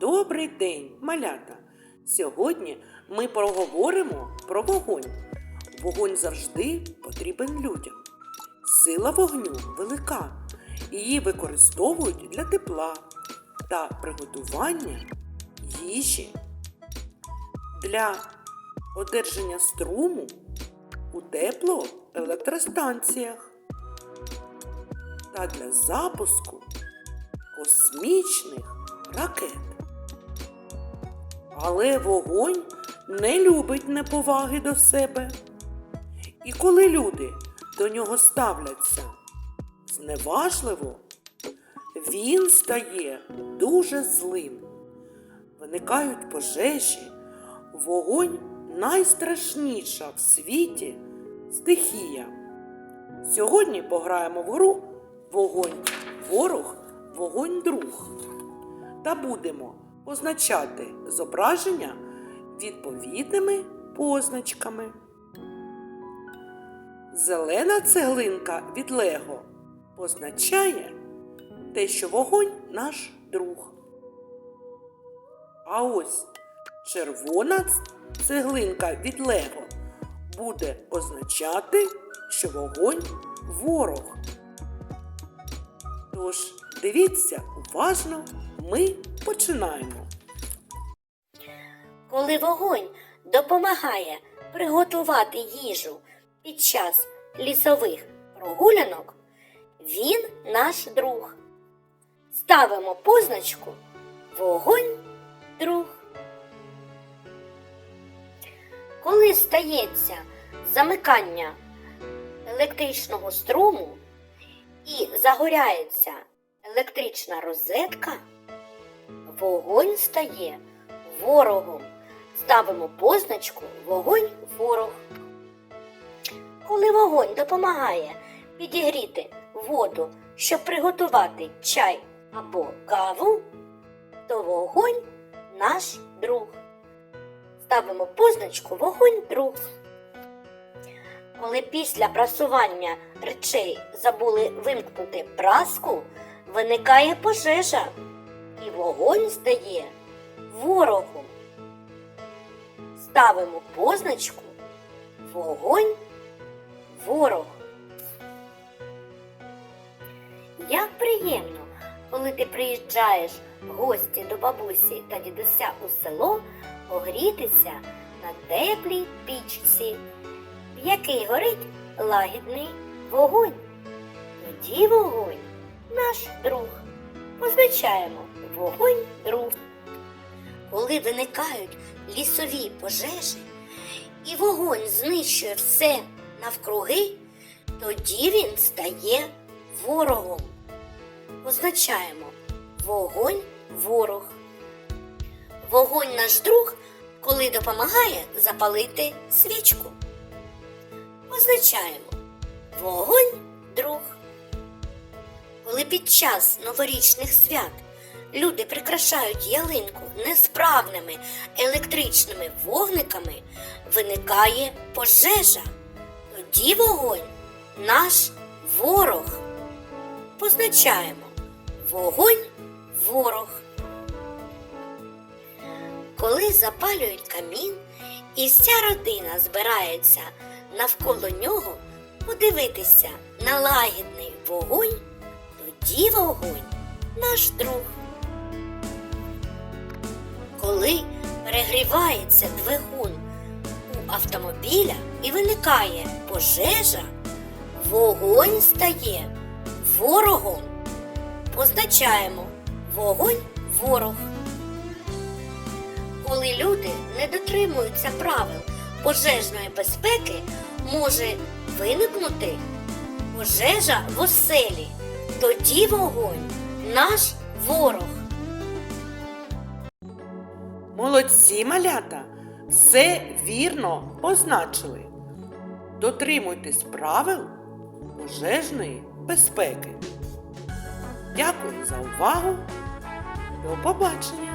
Добрий день, малята! Сьогодні ми поговоримо про вогонь. Вогонь завжди потрібен людям. Сила вогню велика. Її використовують для тепла та приготування їжі, для одержання струму у теплоелектростанціях та для запуску космічних ракет. Але вогонь не любить неповаги до себе. І коли люди до нього ставляться зневажливо, він стає дуже злим. Виникають пожежі, вогонь найстрашніша в світі стихія. Сьогодні пограємо в гру Вогонь ворог, вогонь друг. Та будемо позначати зображення відповідними позначками. Зелена цеглинка від Лего позначає те, що вогонь наш друг. А ось червона цеглинка від Лего буде означати, що вогонь ворог. Тож дивіться уважно, ми починаємо. Коли вогонь допомагає приготувати їжу під час лісових прогулянок, він наш друг. Ставимо позначку Вогонь друг. Коли стається замикання електричного струму і загоряється електрична розетка, вогонь стає ворогом. Ставимо позначку вогонь ворог. Коли вогонь допомагає підігріти воду, щоб приготувати чай або каву, то вогонь наш друг. Ставимо позначку вогонь друг. Коли після прасування речей забули вимкнути праску, виникає пожежа, вогонь стає ворогом. Ставимо позначку вогонь ворог. Як приємно, коли ти приїжджаєш в гості до бабусі та дідуся у село погрітися на теплій пічці, в якій горить лагідний вогонь. Тоді вогонь наш друг. Позначаємо вогонь друг. Коли виникають лісові пожежі і вогонь знищує все навкруги, тоді він стає ворогом. Позначаємо вогонь ворог. Вогонь наш друг, коли допомагає запалити свічку. Позначаємо вогонь друг. Коли під час новорічних свят люди прикрашають ялинку несправними електричними вогниками, виникає пожежа. Тоді вогонь наш ворог. Позначаємо вогонь ворог. Коли запалюють камін і вся родина збирається навколо нього подивитися на лагідний вогонь, тоді вогонь наш друг. Коли перегрівається двигун у автомобіля і виникає пожежа, вогонь стає ворогом. Позначаємо вогонь ворог. Коли люди не дотримуються правил пожежної безпеки, може виникнути пожежа в оселі. Тоді вогонь наш ворог. Молодці малята, все вірно позначили. Дотримуйтесь правил пожежної безпеки. Дякую за увагу. До побачення!